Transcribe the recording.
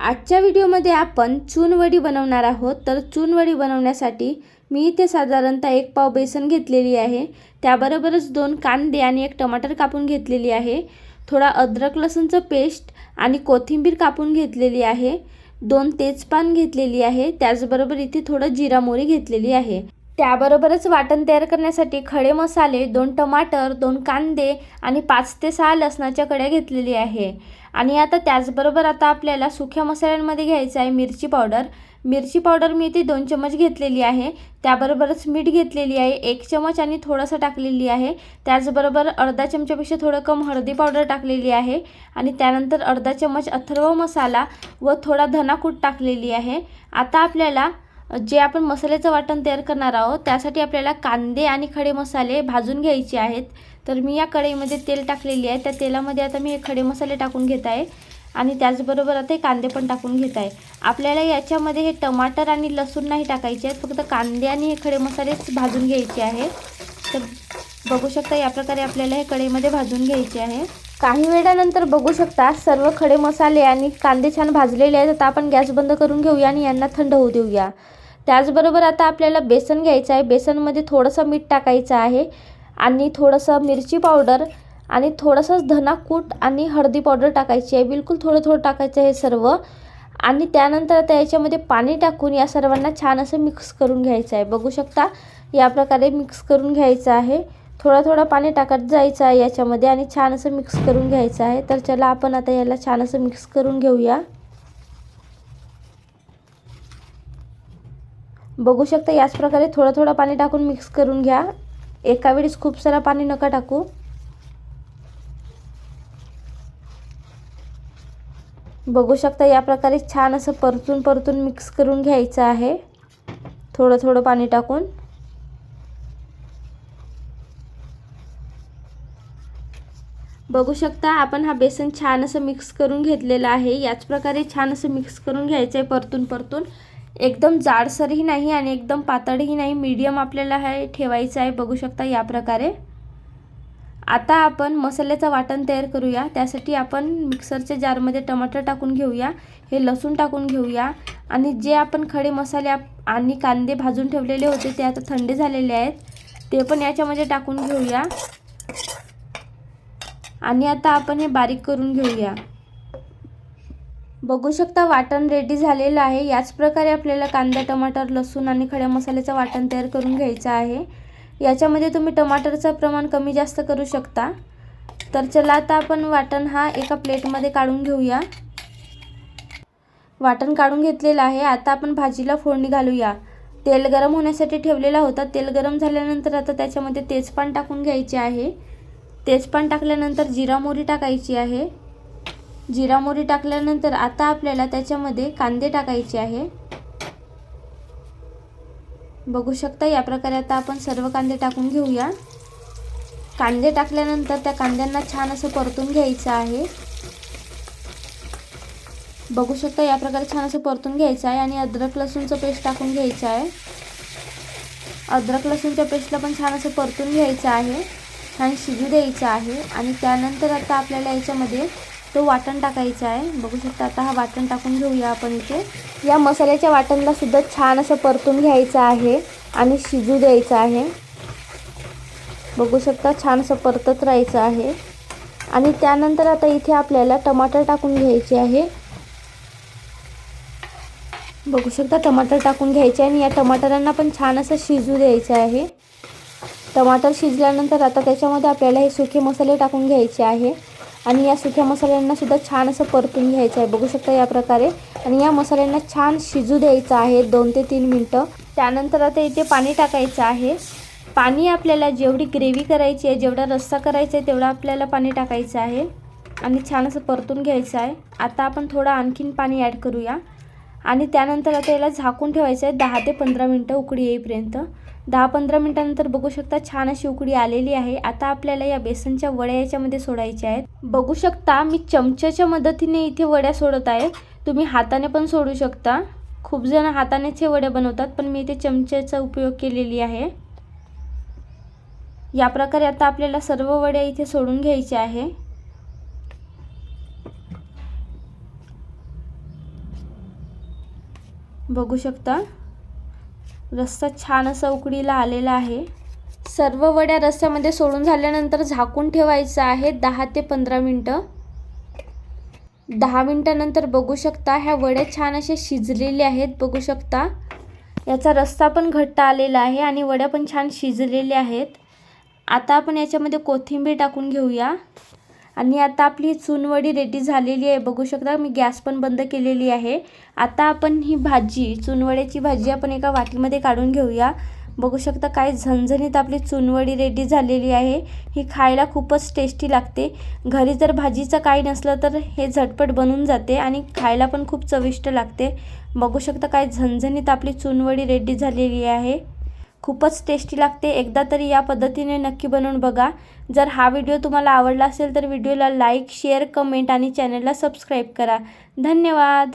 आजच्या व्हिडिओमध्ये आपण चूनवडी बनवणार आहोत. तर चूनवडी बनवण्यासाठी मी इथे साधारणतः एक पाव बेसन घेतलेली आहे. त्याबरोबरच दोन कांदे आणि एक टमाटर कापून घेतलेली आहे. थोडा अद्रक लसूणचं पेस्ट आणि कोथिंबीर कापून घेतलेली आहे. दोन तेजपान घेतलेली आहे. त्याचबरोबर इथे थोडं जिरा मोहरी घेतलेली आहे. त्याबरोबरच वाटण तयार करण्यासाठी खडे मसाले दोन टमाटर दोन कांदे आणि पाच ते सहा लसणाच्या कड्या घेतलेली आहे. आणि आता त्याचबरोबर आता आपल्याला सुक्या मसाल्यांमध्ये घ्यायचं आहे मिरची पावडर. मिरची पावडर मी इथे दोन चमच घेतलेली आहे. त्याबरोबरच मीठ घेतलेली आहे एक चमच आणि थोडंसं टाकलेली आहे. त्याचबरोबर अर्धा चमच्यापेक्षा थोडं कम हळदी पावडर टाकलेली आहे. आणि त्यानंतर अर्धा चमच अथर्व मसाला व थोडा धनाकूट टाकलेली आहे. आता आपल्याला जे आपण मसाल्याचं वाटण तयार करणार आहोत त्यासाठी आपल्याला कांदे आणि खडे मसाले भाजून घ्यायचे आहेत. तर मी या कढईमध्ये तेल टाकलेली आहे. त्या तेलामध्ये आता मी हे खडे मसाले टाकून घेत आहे आणि त्याचबरोबर आता हे कांदे पण टाकून घेत आहे. आपल्याला याच्यामध्ये हे टमाटर आणि लसूण नाही टाकायचे आहेत. फक्त कांदे आणि हे खडे मसालेच भाजून घ्यायचे आहे तर बघू शकता या प्रकारे आपल्याला हे कढईमध्ये भाजून घ्यायचे आहे. काही वेळानंतर बघू शकता सर्व खडे मसाले आणि कांदे छान भाजलेले आहेत. आता आपण गॅस बंद करून घेऊया आणि यांना थंड होऊ देऊया. त्याचबरोबर आता आपल्याला बेसन घ्यायचं आहे. बेसनमध्ये थोडंसं मीठ टाकायचं आहे आणि थोडंसं मिरची पावडर आणि थोडंसंच धनाकूट आणि हळदी पावडर टाकायची आहे. बिलकुल थोडं थोडं टाकायचं आहे सर्व. आणि त्यानंतर आता याच्यामध्ये पाणी टाकून या सर्वांना छान असं मिक्स करून घ्यायचं आहे. बघू शकता या प्रकारे मिक्स करून घ्यायचं आहे. थोडं थोडं पाणी टाकत जायचं आहे याच्यामध्ये आणि छान असं मिक्स करून घ्यायचं आहे. तर चला आपण आता याला छान असं मिक्स करून घेऊया. बघू शकता याच प्रकारे थोडं थोडं पाणी टाकून मिक्स करून घ्या. एका वेळेस खूप सारा पाणी नका टाकू. बघू शकता या प्रकारे छान असं परतून परतून मिक्स करून घ्यायचं आहे. थोडं थोडं पाणी टाकून. बघू शकता आपण हा बेसन छान असं मिक्स करून घेतलेला आहे. याच प्रकारे छान असं मिक्स करून घ्यायचं आहे परतून परतून. एकदम जाडसरही नाही आणि एकदम पातळही नाही. मीडियम आपल्याला हे ठेवायचं आहे. बघू शकता या प्रकारे. आता आपण मसाल्याचं वाटण तयार करूया. त्यासाठी आपण मिक्सरच्या जारमध्ये टमाटर टाकून घेऊया. हे लसूण टाकून घेऊया. आणि जे आपण खडे मसाले आणि कांदे भाजून ठेवलेले होते ते आता थंड झालेले आहेत. ते पण याच्यामध्ये टाकून घेऊया. आणि आता आपण हे बारीक करून घेऊया. बघू शकता वाटण रेडी झालेलं आहे. याच प्रकारे आपल्याला कांदा टमाटर लसूण आणि खड्या मसाल्याचं वाटण तयार करून घ्यायचं आहे. याच्यामध्ये तुम्ही टमाटरचं प्रमाण कमी जास्त करू शकता. तर चला आता आपण वाटण हा एका प्लेटमध्ये काढून घेऊया. वाटण काढून घेतलेलं आहे. आता आपण भाजीला फोडणी घालूया. तेल गरम होण्यासाठी ठेवलेला होता. तेल गरम झाल्यानंतर आता त्याच्यामध्ये तेजपान टाकून घ्यायचे आहे. तेजपान टाकल्यानंतर जिरा मोहरी टाकायची आहे. जिरा मोहरी टाकल्यानंतर आता आपल्याला त्याच्यामध्ये कांदे टाकायचे आहे. बघू शकता या प्रकारे आता आपण सर्व कांदे टाकून घेऊया. कांदे टाकल्यानंतर त्या कांद्यांना छान असं परतून घ्यायचं आहे. बघू शकता या प्रकारे छान असं परतून घ्यायचं आहे आणि अद्रक लसूणचं पेस्ट टाकून घ्यायचं आहे. अद्रक लसूणच्या पेस्टला पण छान असं परतून घ्यायचं आहे. छान शिजू द्यायचं आहे आणि त्यानंतर आता आपल्याला याच्यामध्ये तो वाटण टाकायचं आहे. बघू शकता आता हा वाटण टाकून घेऊया आपण इथे. या मसाल्याच्या वाटणला सुद्धा छान असं परतून घ्यायचं आहे आणि शिजू द्यायचं आहे. बघू शकता छान असं परतत राहायचं आहे. आणि त्यानंतर आता इथे आपल्याला टमाटर टाकून घ्यायचे आहे. बघू शकता टमाटर टाकून घ्यायचे आणि या टमाटरांना पण छान असं शिजू द्यायचं आहे. टमाटर शिजल्यानंतर आता त्याच्यामध्ये आपल्याला हे सुके मसाले टाकून घ्यायचे आहे. आणि या सुक्या मसाल्यांना सुद्धा छान असं परतून घ्यायचं आहे. बघू शकता या प्रकारे. आणि या मसाल्यांना छान शिजू द्यायचं आहे दोन ते तीन मिनटं. त्यानंतर आता इथे पाणी टाकायचं आहे. पाणी आपल्याला जेवढी ग्रेव्ही करायची आहे जेवढा रस्सा करायचा आहे तेवढा आपल्याला पाणी टाकायचं आहे. आणि छान असं परतून घ्यायचं आहे. आता आपण थोडं आणखीन पाणी ॲड करूया. आणि त्यानंतर आता याला झाकून ठेवायचं आहे. दहा ते पंधरा मिनटं उकडी येईपर्यंत. दहा पंधरा मिनटानंतर बघू शकता छान अशी उकडी आलेली आहे. आता आपल्याला या बेसनच्या वड्या याच्यामध्ये सोडायच्या आहेत. बघू शकता मी चमच्याच्या मदतीने इथे वड्या सोडत आहे. तुम्ही हाताने पण सोडू शकता. खूप जण हातानेच हे वड्या बनवतात पण मी इथे चमच्याचा उपयोग केलेली आहे. या प्रकारे आता आपल्याला सर्व वड्या इथे सोडून घ्यायच्या आहे. बघू शकता. रस्सा छान असा उकडीला आलेला आहे. सर्व वड्या रस्स्यामध्ये सोडून झाल्यानंतर झाकून ठेवायचं आहे दहा ते पंधरा मिनटं. दहा मिनटानंतर बघू शकता ह्या वड्या छान असे शिजलेले आहेत बघू शकता. याचा रस्सा पण घट्ट आलेला आहे आणि वड्या पण छान शिजलेल्या आहेत. आता आपण याच्यामध्ये कोथिंबीर टाकून घेऊया. आणि आता आपली चुनवडी रेडी झालेली आहे. बघू शकता मी गॅस पण बंद केलेली आहे. आता आपण ही भाजी चुनवड्याची भाजी आपण एका वाटीमध्ये काढून घेऊया. बघू शकता काय झणझणीत आपली चुनवडी रेडी झालेली आहे. ही खायला खूपच टेस्टी लागते. घरी जर भाजीचं काही नसलं तर हे झटपट बनून जाते आणि खायला पण खूप चविष्ट लागते. बघू शकता काय झणझणीत आपली चुनवडी रेडी झालेली आहे. खूपच टेस्टी लागते. एकदा तरी या पद्धतीने नक्की बनवून बघा. जर हा व्हिडिओ तुम्हाला आवडला असेल तर व्हिडिओला लाईक शेअर कमेंट आणि चॅनलला सबस्क्राईब करा. धन्यवाद!